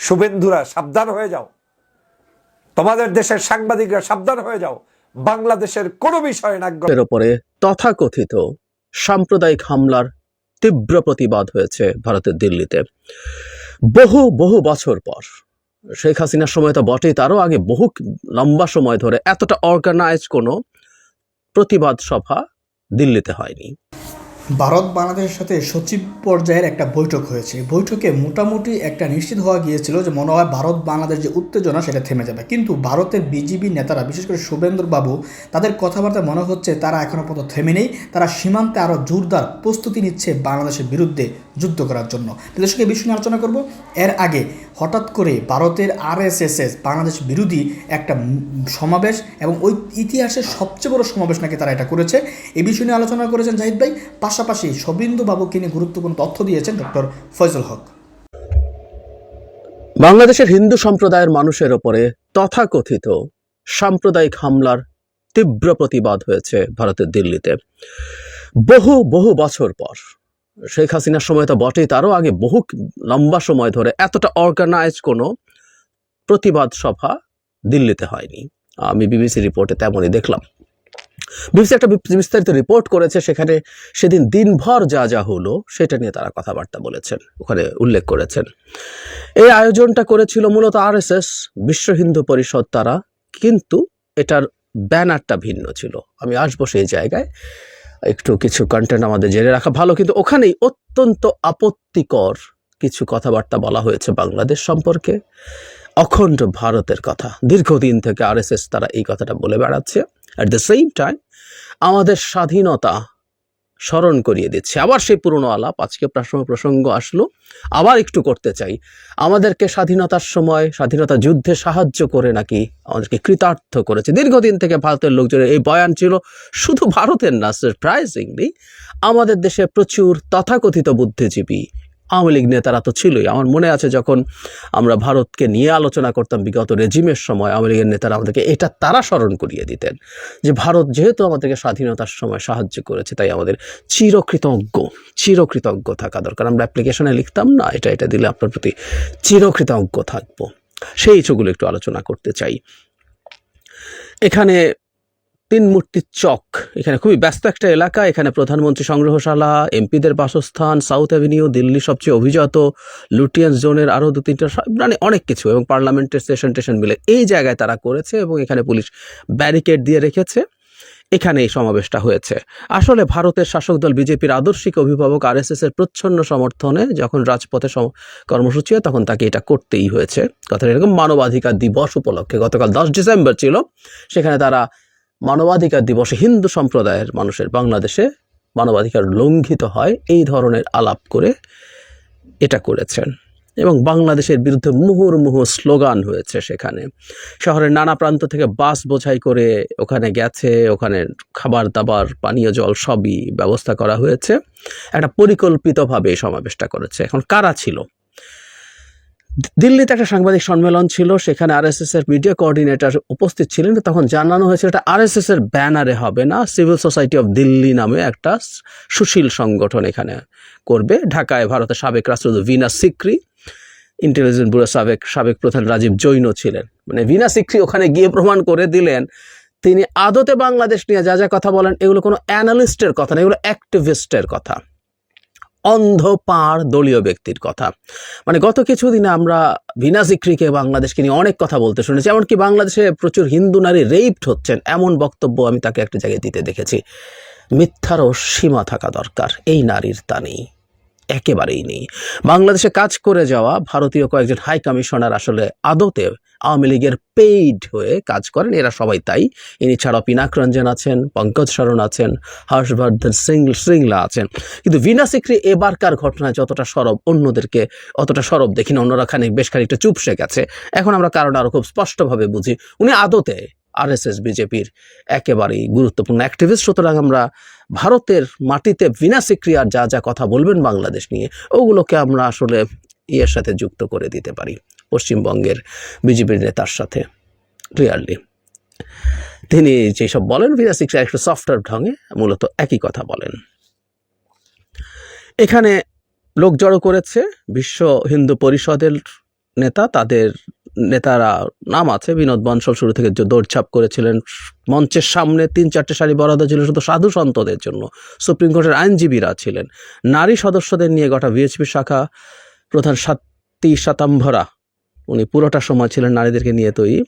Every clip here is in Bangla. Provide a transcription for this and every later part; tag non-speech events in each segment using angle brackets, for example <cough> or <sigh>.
শুভেন্দুরা, সাবধান হয়ে যাও। তোমাদের দেশের সাংবাদিকরা সাবধান হয়ে যাও। বাংলাদেশের কোনো বিষয়ে নাক ওপরে তথাকথিত সাম্প্রদায়িক হামলার তীব্র প্রতিবাদ হয়েছে ভারতের দিল্লিতে। বহু বহু বছর পর, শেখ হাসিনার সময় তো বটেই, তারও আগে বহু লম্বা সময় ধরে এতটা অর্গানাইজ কোনো প্রতিবাদ সভা দিল্লিতে হয়নি। ভারত বাংলাদেশের সাথে সচিব পর্যায়ের একটা বৈঠক হয়েছে। বৈঠকে মোটামুটি একটা নিশ্চিত হওয়া গিয়েছিল যে মনে হয় ভারত বাংলাদেশ যে উত্তেজনা সেটা থেমে যাবে। কিন্তু ভারতের বিজিবি নেতারা, বিশেষ করে শুভেন্দ্রবাবু তাদের কথাবার্তা মনে হচ্ছে তারা এখনও পর্যন্ত থেমে নেই তারা সীমান্তে আরও জোরদার প্রস্তুতি নিচ্ছে বাংলাদেশের বিরুদ্ধে যুদ্ধ করার জন্য। এই বিষয় নিয়ে আলোচনা করব। এর আগে হঠাৎ করে ভারতের আরএসএসএস, বাংলাদেশ বিরোধী একটা সমাবেশ এবং ওই ইতিহাসের সবচেয়ে বড় সমাবেশ নাকি তারা এটা করেছে এই বিষয় নিয়ে আলোচনা করেছেন জাহিদ ভাই। পাশাপাশি শবীন্দ্র বাবুকে নিয়ে গুরুত্বপূর্ণ তথ্য দিয়েছেন ডক্টর ফয়জুল হক। বাংলাদেশের হিন্দু সম্প্রদায়ের মানুষের ওপরে তথাকথিত সাম্প্রদায়িক হামলার তীব্র প্রতিবাদ হয়েছে ভারতের দিল্লিতে। বহু বহু বছর পর, শেখ হাসিনার সময় তো বটেই, তারও আগে বহু লম্বা সময় ধরে এতটা অর্গানাইজ কোনো প্রতিবাদ সভা দিল্লিতে হয়নি। আমি বিবিসি রিপোর্টে তেমনই দেখলাম। বিবিসি একটা বিস্তারিত রিপোর্ট করেছে, সেখানে সেদিন দিনভর যা যা হলো, সেটা নিয়ে তারা কথাবার্তা বলেছেন, ওখানে উল্লেখ করেছেন। এই আয়োজনটা করেছিল মূলত আরএসএস বিশ্ব হিন্দু পরিষদ তারা, কিন্তু এটার ব্যানারটা ভিন্ন ছিল। আমি আসব সেই জায়গায়, একটু কিছু কন্টেন্ট আমাদের জেনে রাখা ভালো, কিন্তু ওখানেই অত্যন্ত আপত্তিকর কিছু কথাবার্তা বলা হয়েছে বাংলাদেশ সম্পর্কে। অখণ্ড ভারতের কথা। দীর্ঘদিন থেকে আরএসএস তারা এই কথাটা বলে বেড়াচ্ছে। অ্যাট দ্য সেম টাইম আমাদের স্বাধীনতা স্মরণ করিয়ে দিচ্ছে। আবার সেই পুরনো আলাপ, আজকে প্রসঙ্গ প্রসঙ্গ আসলো। আবার একটু করতে চাই। আমাদেরকে স্বাধীনতার সময়, স্বাধীনতা যুদ্ধে সাহায্য করে নাকি আমাদেরকে কৃতার্থ করেছে? দীর্ঘদিন থেকে ভারতের লোকজনের এই বয়ান ছিল, শুধু ভারতের না সারপ্রাইজিংলি আমাদের দেশে প্রচুর তথাকথিত বুদ্ধিজীবী আওয়ামী লীগ নেতারা তো ছিলই। আমার মনে আছে যখন আমরা ভারতকে নিয়ে আলোচনা করতাম বিগত রেজিমের সময়, আওয়ামী লীগের নেতারা আমাদেরকে এটা তারা স্মরণ করিয়ে দিতেন যে ভারত যেহেতু আমাদেরকে স্বাধীনতার সময় সাহায্য করেছে, তাই আমাদের চিরকৃতজ্ঞ চিরকৃতজ্ঞ থাকা দরকার। আমরা অ্যাপ্লিকেশনে লিখতাম না, এটা এটা দিলে আপনার প্রতি চিরকৃতজ্ঞ থাকব। সেই ইস্যুগুলো একটু আলোচনা করতে চাই। এখানে তিন মূর্তির চক। এখানে খুবই ব্যস্ত একটা এলাকা। এখানে প্রধানমন্ত্রী সংগ্রহশালা, এমপিদের বাসস্থান, সাউথ অ্যাভিনিউ দিল্লি সবচেয়ে অভিজাত লুটিয়ান্স জোনের আরও দু তিনটা মানে অনেক কিছু এবং পার্লামেন্টের স্টেশন টেশন মিলে এই জায়গায় তারা করেছে এবং এখানে পুলিশ ব্যারিকেড দিয়ে রেখেছে। এখানে এই সমাবেশটা হয়েছে। আসলে ভারতের শাসক দল বিজেপির আদর্শিক অভিভাবক আরএসএস এর প্রচ্ছন্ন সমর্থনে যখন রাজপথে কর্মসূচি হয়, তখন তাকে এটা করতেই হয়েছে। কথাটা এরকম মানবাধিকার দিবস উপলক্ষে। গতকাল দশ ডিসেম্বর ছিল। সেখানে তারা মানবাধিকার দিবসে হিন্দু সম্প্রদায়ের মানুষের বাংলাদেশে মানবাধিকার লঙ্ঘিত হয়, এই ধরনের আলাপ করে এটা করেছেন। এবং বাংলাদেশের বিরুদ্ধে মুহুর্মুহু স্লোগান হয়েছে সেখানে। শহরের নানা প্রান্ত থেকে বাস বোঝাই করে ওখানে গেছে, ওখানে খাবার দাবার, পানীয় জল সবই ব্যবস্থা করা হয়েছে। একটা পরিকল্পিতভাবে এই সমাবেশটা করেছে। এখন কারা ছিল? দিল্লিতে একটা সাংবাদিক সম্মেলন ছিল, সেখানে আরএসএস এর মিডিয়া কোঅর্ডিনেটর উপস্থিত ছিলেন। তখন জানানো হয়েছে এটা আরএসএস এর ব্যানারে হবে না সিভিল সোসাইটি অফ দিল্লি নামে একটা সুশীল সংগঠন এখানে করবে। ঢাকায় ভারতের সাবেক রাষ্ট্রদূত ভিনা সিক্রি ইন্টেলিজেন্স ব্যুরো সাবেক সাবেক প্রধান রাজীব জৈন ছিলেন। মানে ভিনা সিক্রি ওখানে গিয়ে প্রমাণ করে দিলেন, তিনি আদতে বাংলাদেশ নিয়ে যা যা কথা বলেন, এগুলো কোনো অ্যানালিস্টের কথা না, এগুলো অ্যাক্টিভিস্টের কথা। অন্ধ পাড় দলীয় ব্যক্তির কথা। মানে গত কিছুদিনে আমরা ভিনা সিক্রিকে বাংলাদেশকে নিয়ে অনেক কথা বলতে শুনেছি, এমনকি বাংলাদেশে প্রচুর হিন্দু নারী রেইপড হচ্ছেন এমন বক্তব্য আমি তাকে একটা জায়গায় দিতে দেখেছি। মিথ্যারও সীমা থাকা দরকার, এই নারীর তা নেই। একেবারেই নেই। বাংলাদেশে কাজ করে যাওয়া ভারতীয় কয়েকজন হাই কমিশনার আসলে আদতে আওয়ামী লীগের পেইড হয়ে কাজ করেন, এরা সবাই তাই। ইনি ছাড়াও পিনাক রঞ্জন আছেন, পঙ্কজ শরণ আছেন, হর্ষবর্ধন সিং শ্রিংলা আছেন। কিন্তু ভিনা সিক্রি এবারকার ঘটনায় যতটা সরব অন্যদেরকে অতটা সরব দেখি না অন্যরা খানিক বেশ খানিকটা চুপসে গেছে। এখন আমরা কারণ আরও খুব স্পষ্টভাবে বুঝি। উনি আদতে আরএসএস, বিজেপির একেবারেই গুরুত্বপূর্ণ অ্যাক্টিভিস্ট সুতরাং আমরা ভারতের মাটিতে বিনা সিক্রিয়ার যা যা কথা বলবেন বাংলাদেশ নিয়ে, ওগুলোকে আমরা আসলে ইয়ের সাথে যুক্ত করে দিতে পারি, পশ্চিমবঙ্গের বিজেপির নেতার সাথে ক্লিয়ারলি তিনি যেসব বলেন বিনা সিক্রিয়া একটু সফটওয়্যার ঢঙে মূলত একই কথা বলেন। এখানে লোক জড়ো করেছে বিশ্ব হিন্দু পরিষদের নেতা, তাদের নেতারা নাম আছে। বিনোদ বনসল শুরু থেকে দৌড়ছাপ করেছিলেন, মঞ্চের সামনে তিন, চারটে সারি বরাদ্দ ছিল শুধু সাধু সন্তদের জন্য। সুপ্রিম কোর্টের আইনজীবীরা ছিলেন। নারী সদস্যদের নিয়ে গোটা ভিএচপি শাখা প্রধান সাত্তি সাতাম্ভরা, উনি পুরোটা সময় ছিলেন নারীদেরকে নিয়ে তৈরি।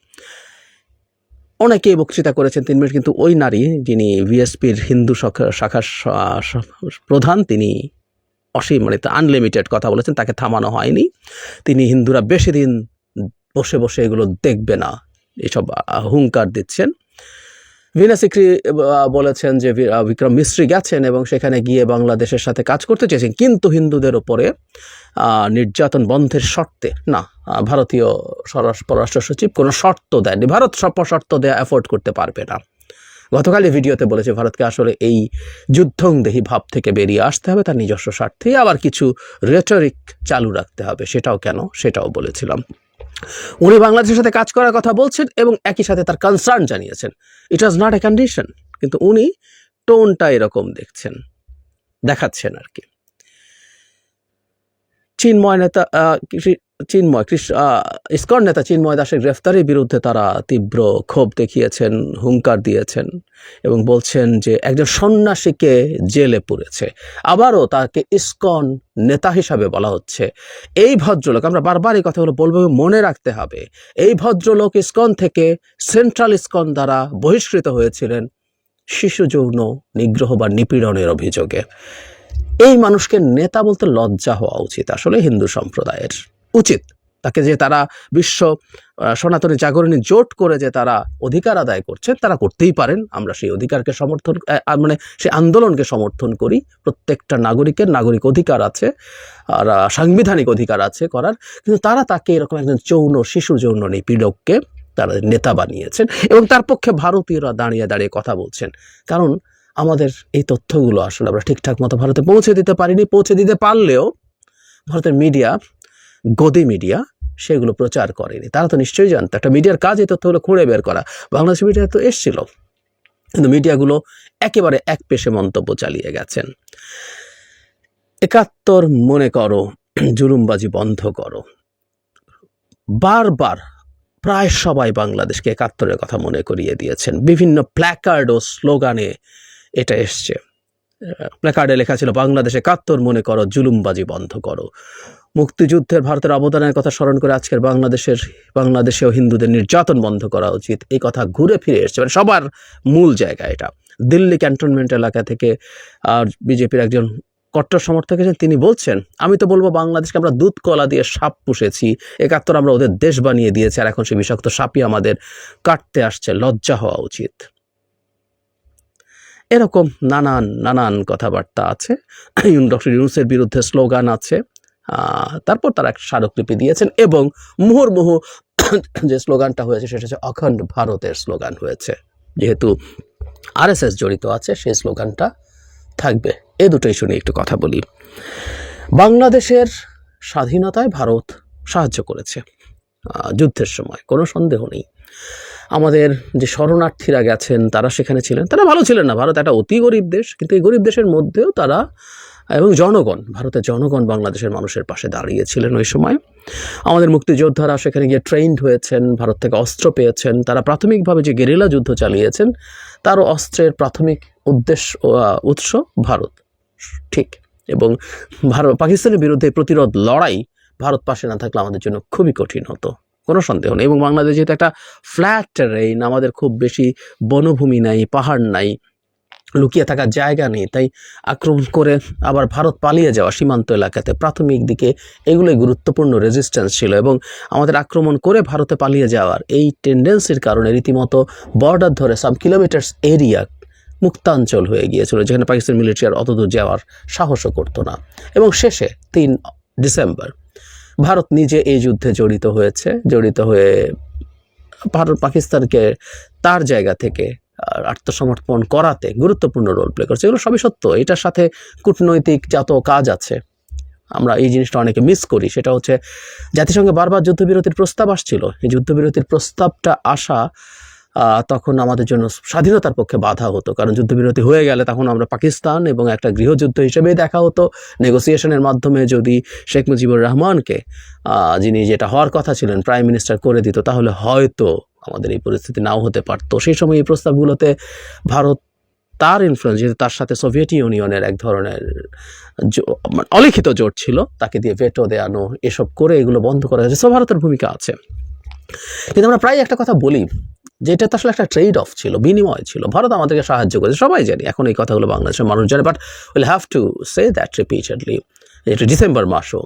অনেকেই বক্তৃতা করেছেন তিন মিনিট, কিন্তু ওই নারী যিনি ভিএসপির হিন্দু শাখা- শাখার প্রধান, তিনি অসীম মানে আনলিমিটেড কথা বলেছেন, তাকে থামানো হয়নি। তিনি হিন্দুরা বেশি দিন বসে বসে এগুলো দেখবে না। এসব হুঙ্কার দিচ্ছেন। ভিনা সিক্রি বলেছেন যে বিক্রম মিস্ত্রি গেছেন এবং সেখানে গিয়ে বাংলাদেশের সাথে কাজ করতে চেয়েছেন। কিন্তু হিন্দুদের ওপরে নির্যাতন বন্ধের শর্তে, না ভারতীয় স্বরাষ্ট্র, পররাষ্ট্র সচিব কোনো শর্ত দেয়নি ভারত সব শর্ত দেয়া অ্যাফোর্ড করতে পারবে না। গতকালই ভিডিওতে বলেছে, ভারতকে আসলে এই যুদ্ধংদেহী ভাব থেকে বেরিয়ে আসতে হবে, তার নিজস্ব স্বার্থে আবার কিছু রেটরিক চালু রাখতে হবে। সেটাও কেন? সেটাও বলেছিলাম। উনি বাংলাদেশের সাথে কাজ করার কথা বলছেন এবং একই সাথে তার কনসার্ন জানিয়েছেন। ইট ওয়াজ নট এ কন্ডিশন কিন্তু উনি টোনটা এরকম দেখছেন, দেখাচ্ছেন আর কি। চিন্ময় নেতা চিন্ময়, কৃষ- ইস্কন নেতা চিন্ময় দাসের গ্রেফতারের বিরুদ্ধে তারা তীব্র ক্ষোভ দেখিয়েছেন, হুঙ্কার দিয়েছেন এবং বলছেন যে একজন সন্ন্যাসীকে জেলে পুরেছে। আবারও তাকে ইস্কন নেতা হিসাবে বলা হচ্ছে। এই ভদ্রলোক, আমরা বারবার এই কথাগুলো বলব মনে রাখতে হবে, এই ভদ্রলোক ইস্কন থেকে সেন্ট্রাল ইস্কন দ্বারা বহিষ্কৃত হয়েছিলেন শিশু যৌন নিগ্রহ বা নিপীড়নের অভিযোগে। এই মানুষকে নেতা বলতে লজ্জা হওয়া উচিত, আসলে হিন্দু সম্প্রদায়ের। উচিত। তাকে যে তারা বিশ্ব সনাতনী জাগরণী জোট করে যে তারা অধিকার আদায় করছে, তারা করতেই পারেন। আমরা সেই অধিকারকে সমর্থন মানে সেই আন্দোলনকে সমর্থন করি। প্রত্যেকটা নাগরিকের নাগরিক অধিকার আছে, আর সাংবিধানিক অধিকার আছে করার। কিন্তু তারা তাকে এরকম একজন যৌন, শিশু যৌন নিপীড়ককে তারা নেতা বানিয়েছেন এবং তার পক্ষে ভারতীয়রা দাঁড়িয়ে দাঁড়িয়ে কথা বলছেন। কারণ আমাদের এই তথ্যগুলো আসলে আমরা ঠিকঠাক মতো ভারতে পৌঁছে দিতে পারিনি। পৌঁছে দিতে পারলেও ভারতের মিডিয়া গদি মিডিয়া সেগুলো প্রচার করেনি। তারা তো নিশ্চয়ই জানতো। একটা মিডিয়ার কাজ এই তথ্যগুলো খুঁড়ে বের করা। বাংলাদেশ মিডিয়া তো এসছিল। কিন্তু মিডিয়াগুলো একেবারে এক পেশে মন্তব্য চালিয়ে গেছেন। একাত্তর মনে করো, জুলুমবাজি বন্ধ করো। বারবার প্রায় সবাই বাংলাদেশকে একাত্তরের কথা মনে করিয়ে দিয়েছেন। বিভিন্ন প্ল্যাকার্ড ও স্লোগানে এটা এসছে। প্ল্যাকার্ডে লেখা ছিল, বাংলাদেশে একাত্তর মনে করো, জুলুমবাজি বন্ধ করো। মুক্তিযুদ্ধের ভারতের অবদানের কথা স্মরণ করে আজকের বাংলাদেশের বাংলাদেশেও হিন্দুদের নির্যাতন বন্ধ করা উচিত। এই কথা ঘুরে ফিরে এসছে। মানে সবার মূল জায়গা এটা। দিল্লি ক্যান্টনমেন্ট এলাকা থেকে আর বিজেপির একজন কট্টর সমর্থক আছেন তিনি বলছেন, আমি তো বলব বাংলাদেশকে আমরা দুধ কলা দিয়ে সাপ পুষেছি। একাত্তর আমরা ওদের দেশ বানিয়ে দিয়েছি। আর এখন সে বিষাক্ত সাপই আমাদের কাটতে আসছে। লজ্জা হওয়া উচিত। এরকম নানান নানান কথাবার্তা আছে। <clears throat> ডক্টর ইউনুসের বিরুদ্ধে স্লোগান আছে। তারপর তারা একটা স্মারকলিপি দিয়েছেন এবং মুহুর্মুহু <coughs> যে স্লোগানটা হয়েছে সেটা হচ্ছে অখণ্ড ভারতের স্লোগান হয়েছে। যেহেতু আরএসএস জড়িত আছে, সেই স্লোগানটা থাকবে। এ দুটোই শুনে একটু কথা বলি। বাংলাদেশের স্বাধীনতায় ভারত সাহায্য করেছে। যুদ্ধের সময় কোনো সন্দেহ নেই। আমাদের যে শরণার্থীরা গেছেন, তারা সেখানে ছিলেন। তারা ভালো ছিলেন না। ভারত একটা অতি গরিব দেশ, কিন্তু এই গরিব দেশের মধ্যেও তারা এবং জনগণ, ভারতের জনগণ বাংলাদেশের মানুষের পাশে দাঁড়িয়েছিলেন ওই সময়। আমাদের মুক্তিযোদ্ধারা সেখানে গিয়ে ট্রেন্ড হয়েছেন, ভারত থেকে অস্ত্র পেয়েছেন, তারা প্রাথমিকভাবে যে গেরিলা যুদ্ধ চালিয়েছেন তারও অস্ত্রের প্রাথমিক উদ্দেশ্য উৎস ভারত। ঠিক, এবং ভারত পাকিস্তানের বিরুদ্ধে প্রতিরোধ লড়াই ভারত পাশে না থাকলে আমাদের জন্য খুবই কঠিন হতো। কোনো সন্দেহ নেই, এবং বাংলাদেশ যেহেতু একটা ফ্ল্যাট রেইন আমাদের খুব বেশি বনভূমি নাই, পাহাড় নাই লুকিয়ে থাকার জায়গা নেই। তাই আক্রমণ করে আবার ভারত পালিয়ে যাওয়া সীমান্ত এলাকাতে প্রাথমিক দিকে এগুলোই গুরুত্বপূর্ণ রেজিস্ট্যান্স ছিল এবং আমাদের আক্রমণ করে ভারতে পালিয়ে যাওয়ার এই টেন্ডেন্সির কারণে রীতিমতো বর্ডার ধরে সাম কিলোমিটার্স এরিয়া মুক্তাঞ্চল হয়ে গিয়েছিল, যেখানে পাকিস্তান মিলিটারি আর অতদূর যাওয়ার সাহসও করতো না। এবং শেষে তিন ডিসেম্বর ভারত নিজে এই যুদ্ধে জড়িত হয়েছে, জড়িত হয়ে ভারত পাকিস্তানকে তার জায়গা থেকে আত্মসমর্পণ করাতে গুরুত্বপূর্ণ রোল প্লে করছে। এগুলো সবই সত্য। এটার সাথে কূটনৈতিক যত কাজ আছে, আমরা এই জিনিসটা অনেকে মিস করি। সেটা হচ্ছে, জাতিসংঘে বারবার যুদ্ধবিরতির প্রস্তাব আসছিল। এই যুদ্ধবিরতির প্রস্তাবটা আসা তখন আমাদের জন্য স্বাধীনতার পক্ষে বাধা হতো। কারণ যুদ্ধবিরতি হয়ে গেলে তখন আমরা পাকিস্তান এবং একটা গৃহযুদ্ধ হিসেবেই দেখা হতো। নেগোসিয়েশনের মাধ্যমে যদি শেখ মুজিবুর রহমানকে যিনি যেটা হওয়ার কথা ছিলেন প্রাইম মিনিস্টার করে দিত, তাহলে হয়তো আমাদের এই পরিস্থিতি নাও হতে পারতো। সেই সময় এই প্রস্তাবগুলোতে ভারত তার ইনফ্লুয়েন্স যেহেতু তার সাথে সোভিয়েত ইউনিয়নের এক ধরনের মানে অলিখিত জোট ছিল, তাকে দিয়ে ভেটো দেয়ানো, এসব করে এগুলো বন্ধ করা হয়েছে। সো ভারতের ভূমিকা আছে। কিন্তু আমরা প্রায় একটা কথা বলি যে এটা তো আসলে একটা ট্রেড অফ ছিল, বিনিময় ছিল। ভারত আমাদেরকে সাহায্য করেছে, সবাই জানি, এখন এই কথাগুলো বাংলাদেশের মানুষ জানে but will have to say that repeatedly এটা ডিসেম্বর মাসও।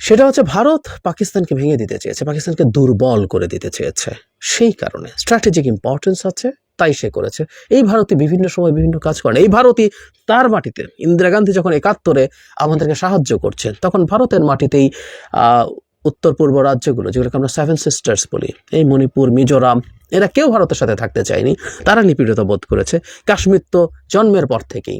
সেটা হচ্ছে ভারত পাকিস্তানকে ভেঙে দিতে চেয়েছে, পাকিস্তানকে দুর্বল করে দিতে চেয়েছে। সেই কারণে স্ট্র্যাটেজিক ইম্পর্টেন্স আছে, তাই সে করেছে। এই ভারতই বিভিন্ন সময় বিভিন্ন কাজ করেন এই ভারতই তার মাটিতে, ইন্দিরা গান্ধী যখন একাত্তরে আমাদেরকে সাহায্য করছেন তখন ভারতের মাটিতেই উত্তর পূর্ব রাজ্যগুলো, যেগুলোকে আমরা সেভেন সিস্টার্স বলি, এই মণিপুর, মিজোরাম, এরা কেউ ভারতের সাথে থাকতে চায়নি। তারা নিপীড়িত বোধ করেছে। কাশ্মীর তো জন্মের পর থেকেই।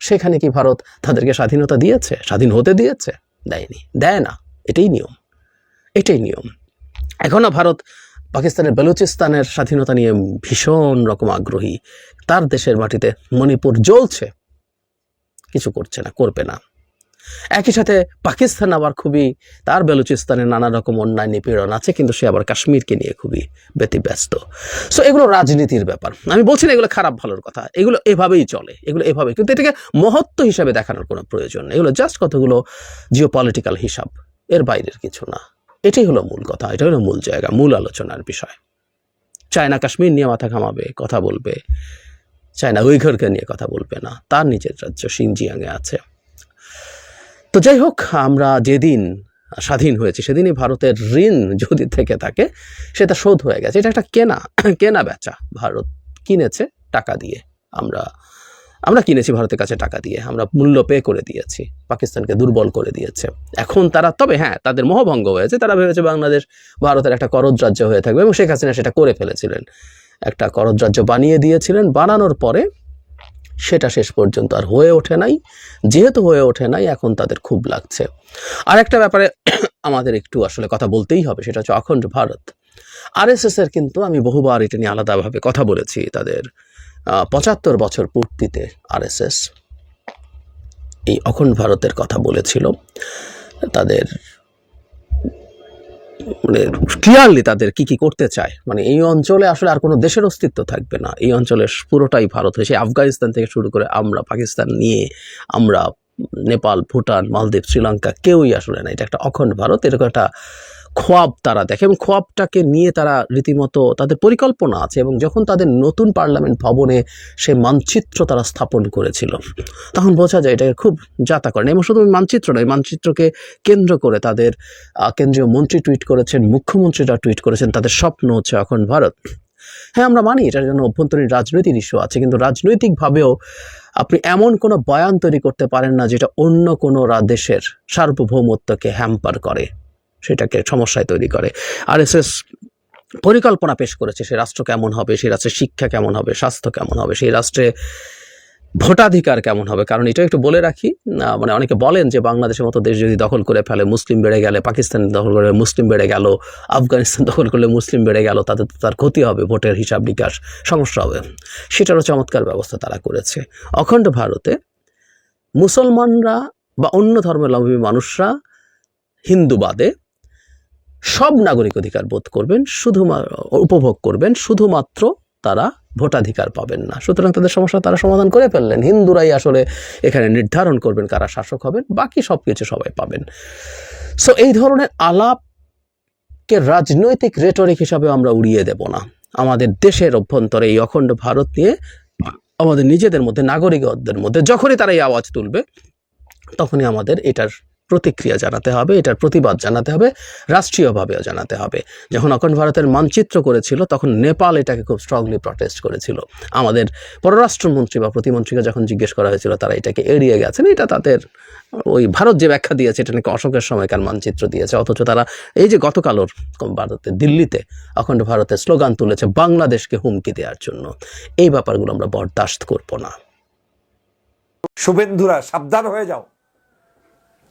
সেখানে কি ভারত তাদেরকে স্বাধীনতা দিয়েছে? স্বাধীন হতে দিয়েছে? দেয়নি, দেয় না, এটাই নিয়ম এটাই নিয়ম। এখনও ভারত পাকিস্তানের বেলুচিস্তানের স্বাধীনতা নিয়ে ভীষণ রকম আগ্রহী, তার দেশের মাটিতে মণিপুর জ্বলছে, কিছু করছে না, করবে না। একই সাথে পাকিস্তান আবার খুবই, তার বেলুচিস্তানে নানা রকম অন্যায় নিপীড়ন আছে, কিন্তু সে আবার কাশ্মীরকে নিয়ে খুবই ব্যতিব্যস্ত। সো এগুলো রাজনীতির ব্যাপার। আমি বলছি না এগুলো খারাপ ভালোর কথা, এগুলো এভাবেই চলে, এগুলো এভাবে কিন্তু এটাকে মহত্ব হিসাবে দেখানোর কোনো প্রয়োজন নেই। এগুলো জাস্ট কতগুলো জিও পলিটিক্যাল হিসাব, এর বাইরের কিছু না। এটাই হলো মূল কথা, এটা হলো মূল জায়গা, মূল আলোচনার বিষয়। চায়না কাশ্মীর নিয়ে মাথা ঘামাবে, কথা বলবে। চায়না উইঘরকে নিয়ে কথা বলবে না, তার নিজের রাজ্য সিনজিয়াংয়ে আছে। তো যাই হোক, আমরা যেদিন স্বাধীন হয়েছে, সেদিনই ভারতের ঋণ যদি থেকে থাকে, সেটা শোধ হয়ে গেছে। এটা একটা কেনা কেনা বেচা। ভারত কিনেছে টাকা দিয়ে। আমরা আমরা কিনেছি ভারতের কাছে টাকা দিয়ে। আমরা মূল্য পে করে দিয়েছি। পাকিস্তানকে দুর্বল করে দিয়েছে। এখন তারা, তবে হ্যাঁ তাদের মোহভঙ্গ হয়েছে। তারা ভেবেছে বাংলাদেশ ভারতের একটা করদ রাজ্য হয়ে থাকবে এবং শেখ হাসিনা সেটা করে ফেলেছিলেন। একটা করদ রাজ্য বানিয়ে দিয়েছিলেন। বানানোর পরে সেটা শেষ পর্যন্ত আর হয়ে ওঠে নাই। যেহেতু হয়ে ওঠে নাই, এখন তাদের খুব লাগছে। আর একটা ব্যাপারে <clears throat> আমাদের একটু আসলে কথা বলতেই হবে, সেটা হচ্ছে অখণ্ড ভারত। আরএসএস এর কিন্তু আমি বহুবার এটা নিয়ে আলাদাভাবে কথা বলেছি তাদের পঁচাত্তর বছর পূর্তিতে আরএসএস। এই অখণ্ড ভারতের কথা বলেছিল। তাদের মানে ক্লিয়ারলি তাদের কি কি করতে চায়। মানে এই অঞ্চলে আসলে আর কোনো দেশের অস্তিত্ব থাকবে না। এই অঞ্চলের পুরোটাই ভারত হয়েছে। আফগানিস্তান থেকে শুরু করে আমরা পাকিস্তান নিয়ে, আমরা নেপাল, ভুটান, মালদ্বীপ, শ্রীলঙ্কা কেউই আসলে না। এটা একটা অখণ্ড ভারত। এরকম একটা খোয়াব তারা দেখে এবং খোয়াবটাকে নিয়ে তারা রীতিমতো তাদের পরিকল্পনা আছে এবং যখন তাদের নতুন পার্লামেন্ট ভবনে সে মানচিত্র তারা স্থাপন করেছিল, তখন বোঝা যায় এটাকে খুব যাতা করেন এবং শুধু মানচিত্র নয় মানচিত্রকে কেন্দ্র করে তাদের কেন্দ্রীয় মন্ত্রী টুইট করেছেন, মুখ্যমন্ত্রীরা টুইট করেছেন, তাদের স্বপ্ন হচ্ছে এখন ভারত। হ্যাঁ আমরা মানি এটার জন্য অভ্যন্তরীণ রাজনৈতিক ইস্যু আছে, কিন্তু রাজনৈতিকভাবেও আপনি এমন কোনো বয়ান তৈরি করতে পারেন না যেটা অন্য কোনো দেশের সার্বভৌমত্বকে হ্যাম্পার করে। সেটাকে সমস্যায় তৈরি করে। আর এস পরিকল্পনা পেশ করেছে সে রাষ্ট্র কেমন হবে সেই রাষ্ট্রের শিক্ষা কেমন হবে, স্বাস্থ্য কেমন হবে সেই রাষ্ট্রে ভোটাধিকার কেমন হবে, কারণ এটা একটু বলে রাখি মানে অনেকে বলেন যে বাংলাদেশের মতো দেশ যদি দখল করে ফেলে, মুসলিম বেড়ে গেলে, পাকিস্তান দখল করে মুসলিম বেড়ে গেল, আফগানিস্তান <laughs> দখল করলে মুসলিম বেড়ে গেল, তাতে তো তার ক্ষতি হবে, ভোটের হিসাব নিকাশ সমস্যা হবে। সেটারও চমৎকার ব্যবস্থা তারা করেছে। অখণ্ড ভারতে মুসলমানরা বা অন্য ধর্মাবলম্বী মানুষরা হিন্দু বাদে সব নাগরিক অধিকার বোধ করবেন শুধু উপভোগ করবেন, শুধুমাত্র তারা ভোটাধিকার পাবেন না। সুতরাং তাদের সমস্যা তারা সমাধান করে ফেললেন। হিন্দুরাই আসলে এখানে নির্ধারণ করবেন কারা শাসক হবেন, বাকি সব কিছু সবাই পাবেন। সো এই ধরনের আলাপকে রাজনৈতিক রেটরিক হিসাবে আমরা উড়িয়ে দেব না। আমাদের দেশের অভ্যন্তরে এই অখণ্ড ভারত নিয়ে আমাদের নিজেদের মধ্যে, নাগরিকদের মধ্যে, যখনই তারা এই আওয়াজ তুলবে, তখনই আমাদের এটার প্রতিক্রিয়া জানাতে হবে, এটার প্রতিবাদ জানাতে হবে, রাষ্ট্রীয়ভাবেও জানাতে হবে। যখন অখণ্ড ভারতের মানচিত্র করেছিল, তখন নেপাল এটাকে খুব স্ট্রংলি প্রটেস্ট করেছিল। আমাদের পররাষ্ট্রমন্ত্রী বা প্রতিমন্ত্রীকে যখন জিজ্ঞেস করা হয়েছিল, তারা এটাকে এড়িয়ে গেছেন, এটা তাদের ওই ভারত যে ব্যাখ্যা দিয়েছে, এটা নাকি অশোকের সময়কার মানচিত্র দিয়েছে। অথচ তারা এই যে গতকালর ভারতে, দিল্লিতে অখণ্ড ভারতের স্লোগান তুলেছে, বাংলাদেশকে হুমকি দেওয়ার জন্য। এই ব্যাপারগুলো আমরা বরদাস্ত করব না। শুভেন্দুরা, সাবধান হয়ে যাও।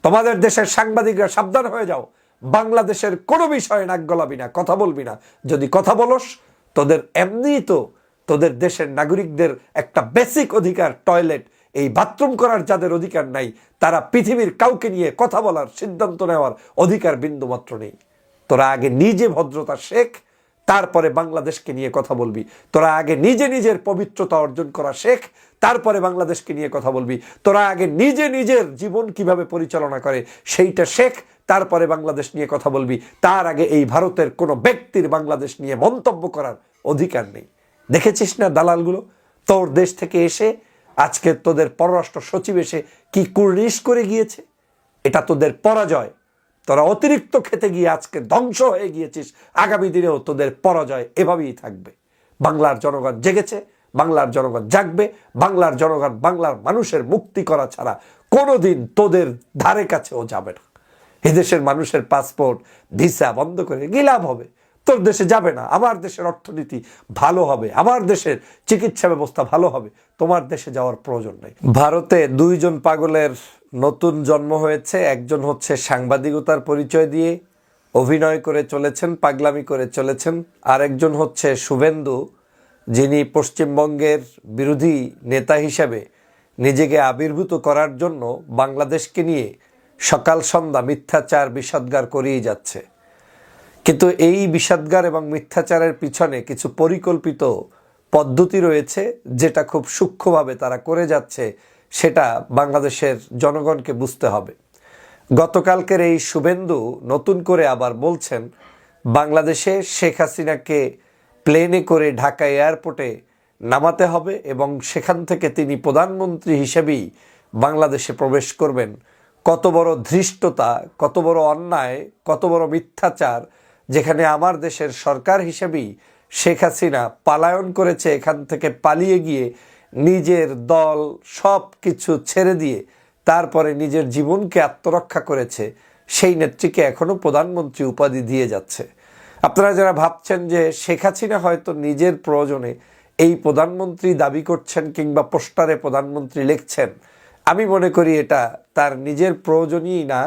তোমাদের দেশের সাংবাদিকরা সাবধান হয়ে যাও। বাংলাদেশের কোনো বিষয়ে নাক গলাবি না, কথা বলবি না। যদি কথা বলস, তোদের এমনিই তো তোদের দেশের নাগরিকদের একটা বেসিক অধিকার টয়লেট এই বাথরুম করার যাদের অধিকার নাই, তারা পৃথিবীর কাউকে নিয়ে কথা বলার সিদ্ধান্ত নেওয়ার অধিকার বিন্দুমাত্র নেই। তোরা আগে নিজে ভদ্রতা শেখ তারপরে বাংলাদেশকে নিয়ে কথা বলবি। তোরা আগে নিজে নিজের পবিত্রতা অর্জন করা শেখ, তারপরে বাংলাদেশকে নিয়ে কথা বলবি। তোরা আগে নিজে নিজের জীবন কীভাবে পরিচালনা করে সেইটা শেখ, তারপরে বাংলাদেশ নিয়ে কথা বলবি। তার আগে এই ভারতের কোনো ব্যক্তির বাংলাদেশ নিয়ে মন্তব্য করার অধিকার নেই। দেখেছিস না দালালগুলো? তোর দেশ থেকে এসে আজকে তোদের পররাষ্ট্র সচিব এসে কি কুর্নিশ করে গিয়েছে? এটা তোদের পরাজয়। তোরা অতিরিক্ত খেতে গিয়ে আজকে ধ্বংস হয়ে গিয়েছিস। আগামী দিনেও তোদের পরাজয় এভাবেই থাকবে। বাংলার জনগণ জেগেছে, বাংলার জনগণ জাগবে, বাংলার জনগণ বাংলার মানুষের মুক্তি করা ছাড়া কোনোদিন তোদের ধারে কাছেও যাবে না। এদেশের মানুষের পাসপোর্ট, ভিসা বন্ধ করে লাভ হবে? তোর দেশে যাবে না, আমার দেশের অর্থনীতি ভালো হবে, আমার দেশের চিকিৎসা ব্যবস্থা ভালো হবে, তোমার দেশে যাওয়ার প্রয়োজন নেই। ভারতে দুইজন পাগলের নতুন জন্ম হয়েছে, একজন হচ্ছে সাংবাদিকতার পরিচয় দিয়ে অভিনয় করে চলেছেন, পাগলামি করে চলেছেন। আর একজন হচ্ছে শুভেন্দু, যিনি পশ্চিমবঙ্গের বিরোধী নেতা হিসেবে নিজেকে আবির্ভূত করার জন্য বাংলাদেশকে নিয়ে সকাল সন্ধ্যা মিথ্যাচার, বিষাদগার করেই যাচ্ছে। কিন্তু এই বিষাদগার এবং মিথ্যাচারের পিছনে কিছু পরিকল্পিত পদ্ধতি রয়েছে, যেটা খুব সূক্ষ্মভাবে তারা করে যাচ্ছে সেটা বাংলাদেশের জনগণকে বুঝতে হবে। গতকালকের এই শুভেন্দু নতুন করে আবার বলছেন, বাংলাদেশে শেখ হাসিনাকে প্লেনে করে ঢাকা এয়ারপোর্টে নামাতে হবে এবং সেখান থেকে তিনি প্রধানমন্ত্রী হিসেবেই বাংলাদেশে প্রবেশ করবেন। কত বড় ধৃষ্টতা, কত বড় অন্যায়, কত বড় মিথ্যাচার যেখানে আমার দেশের সরকার হিসেবেই শেখ হাসিনা পালায়ন করেছে, এখান থেকে পালিয়ে গিয়ে নিজের দল সব কিছু ছেড়ে দিয়ে তারপরে নিজের জীবনকে আত্মরক্ষা করেছে, সেই নেত্রীকে এখনও প্রধানমন্ত্রী উপাধি দিয়ে যাচ্ছে। আপনারা যারা ভাবছেন যে শেখ হাসিনা হয়তো নিজের প্রয়োজনে এই প্রধানমন্ত্রী দাবি করছেন কিংবা পোস্টারে প্রধানমন্ত্রী লিখছেন, আমি মনে করি এটা তার নিজের প্রয়োজনই না।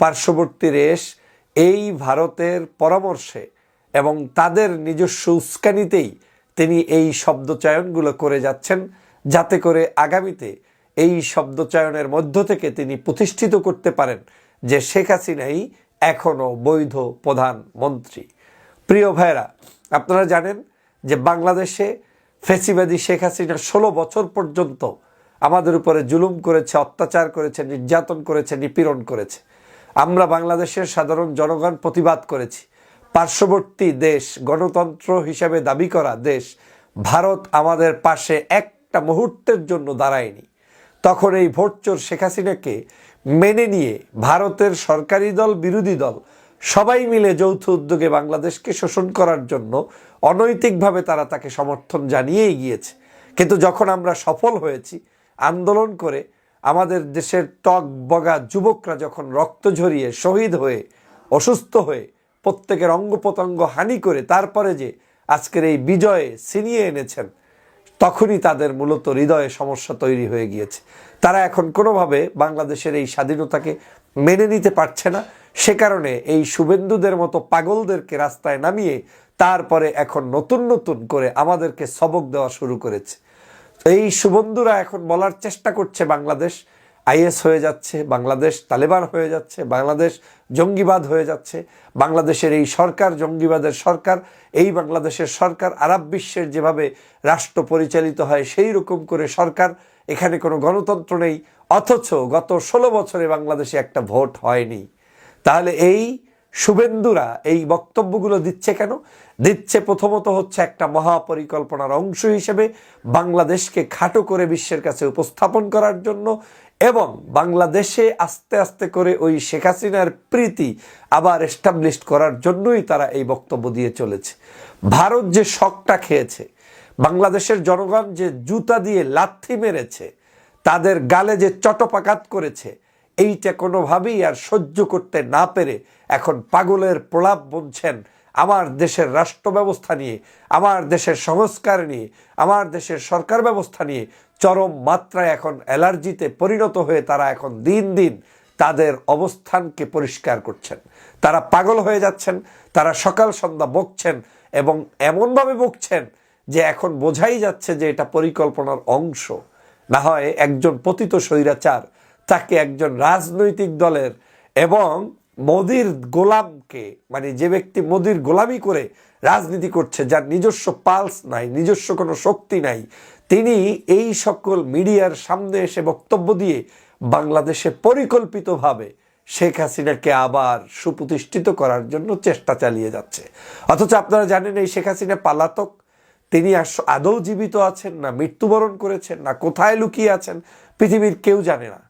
পার্শ্ববর্তী রেশ এই ভারতের পরামর্শে এবং তাদের নিজস্ব উস্কানিতেই তিনি এই শব্দচয়নগুলো করে যাচ্ছেন। যাতে করে আগামীতে এই শব্দচয়নের মধ্য থেকে তিনি প্রতিষ্ঠিত করতে পারেন যে শেখ হাসিনাই এখনও বৈধ প্রধানমন্ত্রী। প্রিয় ভাইরা আপনারা জানেন যে বাংলাদেশে ফেসিবাদী শেখ হাসিনা ষোলো বছর পর্যন্ত আমাদের উপরে জুলুম করেছে, অত্যাচার করেছে, নির্যাতন করেছে, নিপীড়ন করেছে। আমরা বাংলাদেশের সাধারণ জনগণ প্রতিবাদ করেছি। পার্শ্ববর্তী দেশ, গণতন্ত্র হিসাবে দাবি করা দেশ, ভারত আমাদের পাশে একটা মুহূর্তের জন্য দাঁড়ায়নি। তখন এই ভোটচোর শেখ হাসিনাকে মেনে নিয়ে ভারতের সরকারি দল, বিরোধী দল সবাই মিলে যৌথ উদ্যোগে বাংলাদেশকে শোষণ করার জন্য অনৈতিকভাবে তারা তাকে সমর্থন জানিয়েই গিয়েছে। কিন্তু যখন আমরা সফল হয়েছি, আন্দোলন করে আমাদের দেশের টক বগা যুবকরা যখন রক্ত ঝরিয়ে শহীদ হয়ে, অসুস্থ হয়ে প্রত্যেকের অঙ্গ হানি করে তারপরে যে আজকের এই বিজয়ে ছিনিয়ে এনেছেন তখনই তাদের মূলত হৃদয়ে সমস্যা তৈরি হয়ে গিয়েছে। তারা এখন কোনোভাবে বাংলাদেশের এই স্বাধীনতাকে মেনে নিতে পারছে না। সে কারণে এই শুভেন্দুদের মতো পাগলদেরকে রাস্তায় নামিয়ে তারপরে এখন নতুন নতুন করে আমাদেরকে সবক দেওয়া শুরু করেছে। এই সুবন্ধুরা এখন বলার চেষ্টা করছে বাংলাদেশ আইএস হয়ে যাচ্ছে, বাংলাদেশ তালেবান হয়ে যাচ্ছে, বাংলাদেশ জঙ্গিবাদ হয়ে যাচ্ছে। বাংলাদেশের এই সরকার, জঙ্গিবাদের সরকার, এই বাংলাদেশের সরকার, আরব বিশ্বের যেভাবে রাষ্ট্র পরিচালিত হয়, সেই রকম করে সরকার এখানে কোনো গণতন্ত্র নেই। অথচ গত ষোলো বছরে বাংলাদেশে একটা ভোট হয়নি। তাহলে এই শুভেন্দুরা এই বক্তব্যগুলো দিচ্ছে কেন? দিচ্ছে প্রথমত হচ্ছে একটা মহাপরিকল্পনার অংশ হিসেবে বাংলাদেশকে খাটো করে বিশ্বের কাছে উপস্থাপন করার জন্য এবং বাংলাদেশে আস্তে আস্তে করে ওই শেখ হাসিনার প্রীতি আবার এস্টাবলিশ করার জন্যই তারা এই বক্তব্য দিয়ে চলেছে। ভারত যে শকটা খেয়েছে, বাংলাদেশের জনগণ যে জুতা দিয়ে লাথি মেরেছে, তাদের গালে যে চটপাকাত করেছে, এইটা কোনোভাবেই আর সহ্য করতে না পেরে এখন পাগলের প্রলাপ বুনছেন আমার দেশের রাষ্ট্র ব্যবস্থা নিয়ে, আমার দেশের সংস্কার নিয়ে, আমার দেশের সরকার ব্যবস্থা নিয়ে চরম মাত্রায় এখন অ্যালার্জিতে পরিণত হয়ে তারা এখন দিন দিন তাদের অবস্থানকে পরিষ্কার করছেন। তারা পাগল হয়ে যাচ্ছেন, তারা সকাল সন্ধ্যা বকছেন এবং এমনভাবে বকছেন যে এখন বোঝাই যাচ্ছে যে এটা পরিকল্পনার অংশ। না হয় একজন পতিত স্বৈরাচার, তাকে একজন রাজনৈতিক দলের এবং মোদির গোলামকে মানে যে ব্যক্তি মোদির গোলামি করে রাজনীতি করছে, যার নিজস্ব পালস নাই, নিজস্ব কোনো শক্তি নাই তিনি এই সকল মিডিয়ার সামনে এসে বক্তব্য দিয়ে বাংলাদেশে পরিকল্পিতভাবে শেখ হাসিনাকে আবার সুপ্রতিষ্ঠিত করার জন্য চেষ্টা চালিয়ে যাচ্ছে। অথচ আপনারা জানেন এই শেখ হাসিনা পালাতক। তিনি আদৌ জীবিত আছেন না, মৃত্যুবরণ করেছেন না, কোথায় লুকিয়ে আছেন পৃথিবীর কেউ জানে না।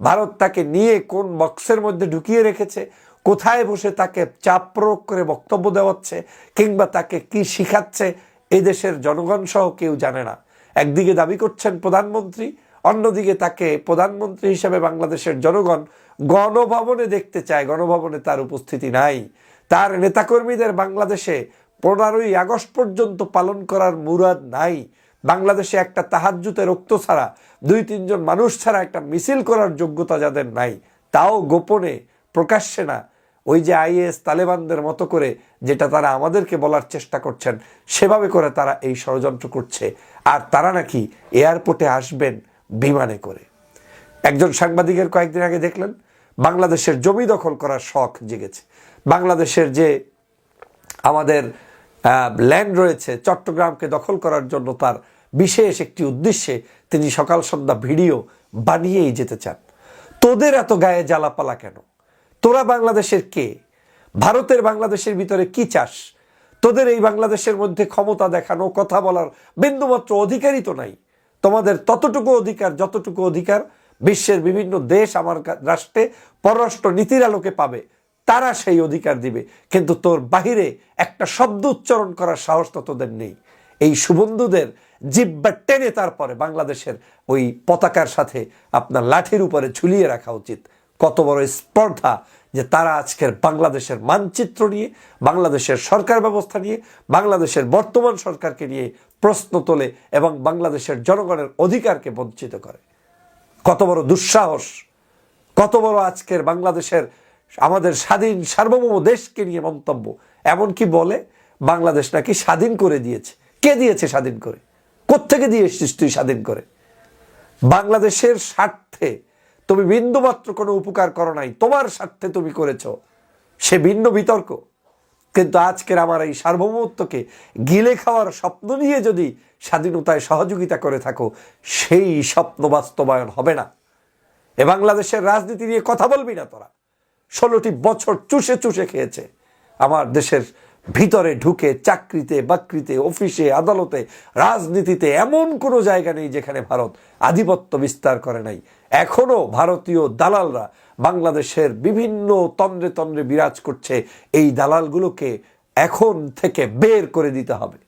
ভারত তাকে নিয়ে কোন বক্সের মধ্যে ঢুকিয়ে রেখেছে, কোথায় বসে তাকে চাপ প্রয়োগ করে বক্তব্য দেওয়াচ্ছে, কিংবা তাকে কি শিখাচ্ছে এই দেশের জনগণ সহ কেউ জানে না। একদিকে দাবি করছেন প্রধানমন্ত্রী, অন্যদিকে তাকে প্রধানমন্ত্রী হিসাবে বাংলাদেশের জনগণ গণভবনে দেখতে চায়। গণভবনে তার উপস্থিতি নাই। তার নেতাকর্মীদের বাংলাদেশে পনেরোই আগস্ট পর্যন্ত পালন করার মুরাদ নাই। বাংলাদেশে একটা তাহাজ্জুতে রক্ত ছাড়া, দুই তিনজন মানুষ ছাড়া একটা মিছিল করার যোগ্যতা যাদের নাই, তাও গোপনে প্রকাশ্যে না। ওই যে আইএস তালেবানদের মতো করে যেটা তারা আমাদেরকে বলার চেষ্টা করছেন, সেভাবে করে তারা এই ষড়যন্ত্র করছে। আর তারা নাকি এয়ারপোর্টে আসবেন বিমানে করে। একজন সাংবাদিকের কয়েকদিন আগে দেখলেন, বাংলাদেশের জমি দখল করার শখ জেগেছে। বাংলাদেশের যে আমাদের ল্যান্ড রয়েছে, চট্টগ্রামকে দখল করার জন্য তার বিশেষ একটি উদ্দেশ্যে তিনি সকাল সন্ধ্যা ভিডিও বানিয়েই যেতে চান। তোদের এত গায়ে জ্বালাপালা কেন? তোরা বাংলাদেশের কে? ভারতের বাংলাদেশের ভিতরে কি চাস? তোদের এই বাংলাদেশের মধ্যে ক্ষমতা দেখানো, কথা বলার বিন্দুমাত্র অধিকারই তো নাই। তোমাদের ততটুকু অধিকার, যতটুকু অধিকার বিশ্বের বিভিন্ন দেশ আমার রাষ্ট্রে পররাষ্ট্র নীতির আলোকে পাবে, তারা সেই অধিকার দিবে। কিন্তু তোর বাহিরে একটা শব্দ উচ্চারণ করার সাহস তো তোদের নেই। এই সুবন্ধুদের জিব্বা টেনে তারপরে বাংলাদেশের ওই পতাকার সাথে আপনার লাঠির উপরে ঝুলিয়ে রাখা উচিত। কত বড় স্পর্ধা যে তারা আজকের বাংলাদেশের মানচিত্র নিয়ে, বাংলাদেশের সরকার ব্যবস্থা নিয়ে, বাংলাদেশের বর্তমান সরকারকে নিয়ে প্রশ্ন তোলে এবং বাংলাদেশের জনগণের অধিকারকে বঞ্চিত করে। কত বড় দুঃসাহস, কত বড় আজকের বাংলাদেশের, আমাদের স্বাধীন সার্বভৌম দেশকে নিয়ে মন্তব্য। এমনকি বলে, বাংলাদেশ নাকি স্বাধীন করে দিয়েছে। কে দিয়েছে স্বাধীন করে? কোত্থেকে দিয়ে এসেছিস তুই স্বাধীন করে? বাংলাদেশের স্বার্থে তুমি বিন্দুমাত্র কোনো উপকার করো নাই, তোমার স্বার্থে তুমি করেছ। সে ভিন্ন বিতর্ক। কিন্তু আজকের আমার এই সার্বভৌমত্বকে গিলে খাওয়ার স্বপ্ন নিয়ে যদি স্বাধীনতায় সহযোগিতা করে থাকো, সেই স্বপ্ন বাস্তবায়ন হবে না। এ বাংলাদেশের রাজনীতি নিয়ে কথা বলবি না তোরা। ষোলোটি বছর চুষে চুষে খেয়েছে। আমার দেশের ভিতরে ঢুকে চাকরিতে, বাকরিতে, অফিসে, আদালতে, রাজনীতিতে এমন কোনো জায়গা নেই যেখানে ভারত আধিপত্য বিস্তার করে নাই। এখনও ভারতীয় দালালরা বাংলাদেশের বিভিন্ন তন্দ্রে তন্দ্রে বিরাজ করছে এই দালালগুলোকে এখন থেকে বের করে দিতে হবে।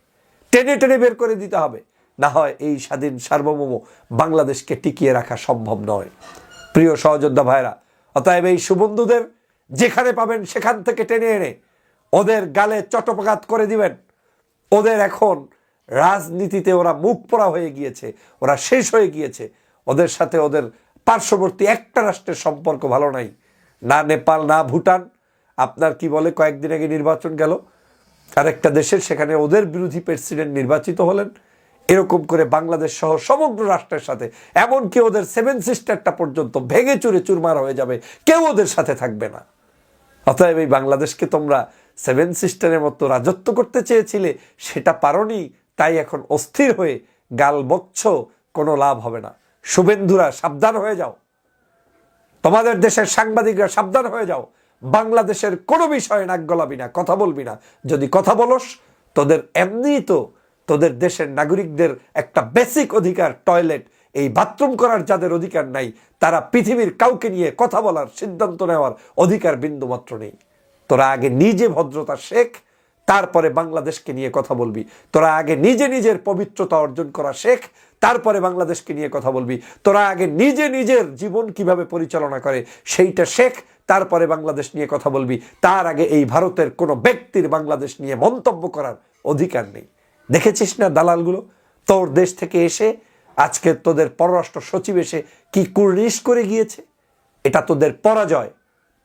টেনে টেনে বের করে দিতে হবে। না হয় এই স্বাধীন সার্বভৌম বাংলাদেশকে টিকিয়ে রাখা সম্ভব নয়। প্রিয় সহযোদ্ধা ভাইরা, অতএব এই সুবন্ধুদের যেখানে পাবেন সেখান থেকে টেনে এনে ওদের গালে চটপকাত করে দিবেন। ওদের এখন রাজনীতিতে ওরা মুখ পড়া হয়ে গিয়েছে, ওরা শেষ হয়ে গিয়েছে। ওদের সাথে ওদের পার্শ্ববর্তী একটা রাষ্ট্রের সম্পর্ক ভালো নাই। না নেপাল, না ভুটান। আপনার কি বলে, কয়েকদিন আগে নির্বাচন গেল। আরেকটা দেশের, সেখানে ওদের বিরোধী প্রেসিডেন্ট নির্বাচিত হলেন। এরকম করে বাংলাদেশ সহ সমগ্র রাষ্ট্রের সাথে, এমনকি ওদের সেভেন সিস্টারটা পর্যন্ত ভেঙে চুরে চুরমার হয়ে যাবে। কেউ ওদের সাথে থাকবে না। অতএব এই বাংলাদেশকে তোমরা সেভেন সিস্টারের মতো রাজত্ব করতে চেয়েছিলে, সেটা পারোনি, তাই এখন অস্থির হয়ে গাল বকছ কোনো লাভ হবে না। শুভেন্দুরা, সাবধান হয়ে যাও। তোমাদের দেশের সাংবাদিকরা সাবধান হয়ে যাও। বাংলাদেশের কোনো বিষয়ে নাক গলাবি না, কথা বলবি না। যদি কথা বলস, তোদের এমনিই তো তোদের দেশের নাগরিকদের একটা বেসিক অধিকার টয়লেট এই বাথরুম করার যাদের অধিকার নাই, তারা পৃথিবীর কাউকে নিয়ে কথা বলার সিদ্ধান্ত নেওয়ার অধিকার বিন্দুমাত্র নেই। তোরা আগে নিজে ভদ্রতা শেখ, তারপরে বাংলাদেশকে নিয়ে কথা বলবি। তোরা আগে নিজে নিজের পবিত্রতা অর্জন করা শেখ তারপরে বাংলাদেশকে নিয়ে কথা বলবি। তোরা আগে নিজে নিজের জীবন কীভাবে পরিচালনা করে, সেইটা শেখ, তারপরে বাংলাদেশ নিয়ে কথা বলবি। তার আগে এই ভারতের কোনো ব্যক্তির বাংলাদেশ নিয়ে মন্তব্য করার অধিকার নেই। দেখেছিস না দালালগুলো? তোর দেশ থেকে এসে, আজকে তোদের পররাষ্ট্র সচিব এসে কি কুর্নিশ করে গিয়েছে? এটা তোদের পরাজয়।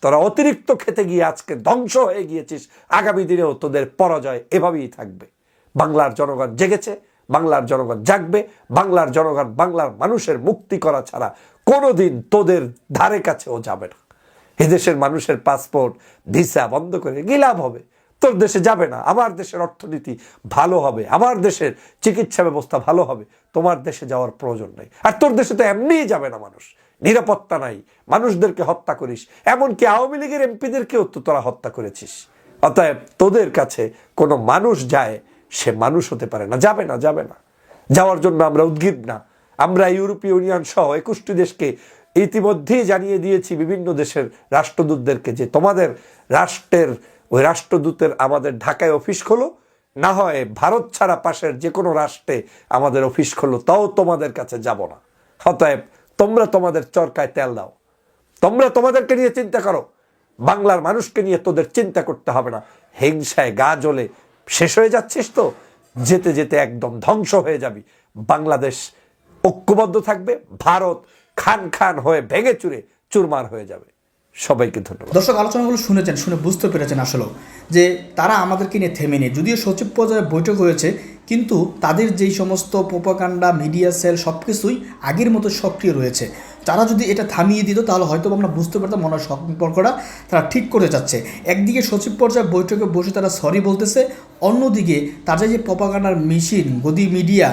তোরা অতিরিক্ত খেতে গিয়ে আজকে ধ্বংস হয়ে গিয়েছিস। আগামী দিনেও তোদের পরাজয় এভাবেই থাকবে। বাংলার জনগণ জেগেছে। বাংলার জনগণ জাগবে, বাংলার জনগণ বাংলার মানুষের মুক্তি করা ছাড়া কোনোদিন তোদের ধারে কাছেও যাবে না। এদেশের মানুষের পাসপোর্ট, ভিসা বন্ধ করে গিলাভ হবে? তোর দেশে যাবে না, আমার দেশের অর্থনীতি ভালো হবে, আমার দেশের চিকিৎসা ব্যবস্থা ভালো হবে, তোমার দেশে যাওয়ার প্রয়োজন নেই। আর তোর দেশে তো এমনিই যাবে না মানুষ, নিরাপত্তা নাই, মানুষদেরকে হত্যা করিস, এমনকি আওয়ামী লীগের এমপিদেরকেও তো তোরা হত্যা করেছিস। অতএব তোদের কাছে কোনো মানুষ যায় সে মানুষ হতে পারে না, যাবে না যাবে না। যাওয়ার জন্য আমরা উদ্গ্রীব না। আমরা ইউরোপীয় ইউনিয়ন সহ একুশটি দেশকে ইতিমধ্যেই জানিয়ে দিয়েছি বিভিন্ন দেশের রাষ্ট্রদূতদেরকে যে তোমাদের রাষ্ট্রের, ওই রাষ্ট্রদূতের আমাদের ঢাকায় অফিস খোলো, না হয় ভারত ছাড়া পাশের যে কোনো রাষ্ট্রে আমাদের অফিস খোলো, তাও তোমাদের কাছে যাব না। অতএব তোমরা তোমাদের চরকায় তেল দাও। তোমরা তোমাদেরকে নিয়ে চিন্তা করো। বাংলার মানুষকে নিয়ে তোদের চিন্তা করতে হবে না। হিংসায় গা জ্বলে শেষ হয়ে যাচ্ছিস তো? যেতে যেতে একদম ধ্বংস হয়ে যাবি। বাংলাদেশ ঐক্যবদ্ধ থাকবে, ভারত খান খান হয়ে ভেঙে চুরে চুরমার হয়ে যাবে। সবাইকে ধন্যবাদ। দর্শক, আলোচনাগুলো শুনেছেন, শুনে বুঝতে পেরেছেন আসলেও যে তারা আমাদেরকে নিয়ে থেমে নেই। যদিও সচিব পর্যায়ে বৈঠক হয়েছে, কিন্তু তাদের যেই সমস্ত প্রোপাকাণ্ডা মিডিয়া সেল সব কিছুই আগের মতো সক্রিয় রয়েছে। তারা যদি এটা থামিয়ে দিত, তাহলে হয়তো আমরা বুঝতে পারতাম মনে হয় সম্পর্কটা তারা ঠিক করে যাচ্ছে একদিকে সচিব পর্যায়ে বৈঠকে বসে তারা সরি বলতেছে, অন্যদিকে তাদের যে পপাগানার মেশিন গদি মিডিয়া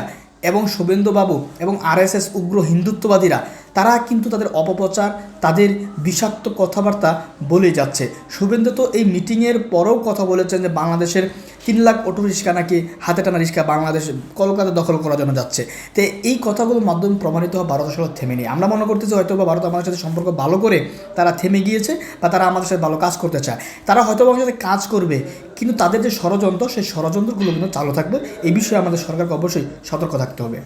এবং শুভেন্দুবাবু এবং আরএসএস উগ্র হিন্দুত্ববাদীরা তারা কিন্তু তাদের অপপ্রচার, তাদের বিষাক্ত কথাবার্তা বলে যাচ্ছে। শুভেন্দু তো এই মিটিংয়ের পরেও কথা বলেছেন যে বাংলাদেশের তিন লাখ অটো রিক্সা নাকি হাতে টানা রিক্সা বাংলাদেশ, কলকাতা দখল করার জন্য যাচ্ছে। তো এই কথাগুলোর মাধ্যমে প্রমাণিত হয় ভারত আসলে থেমে নেই। আমরা মনে করতেছি হয়তো বা ভারত আমাদের সাথে সম্পর্ক ভালো করে তারা থেমে গিয়েছে বা তারা আমাদের সাথে ভালো কাজ করতে চায়। তারা হয়তো আমাদের সাথে কাজ করবে, কিন্তু তাদের যে ষড়যন্ত্র, সেই ষড়যন্ত্রগুলো কিন্তু চালু থাকবে। এই বিষয়ে আমাদের সরকারকে অবশ্যই সতর্ক থাকতে হবে।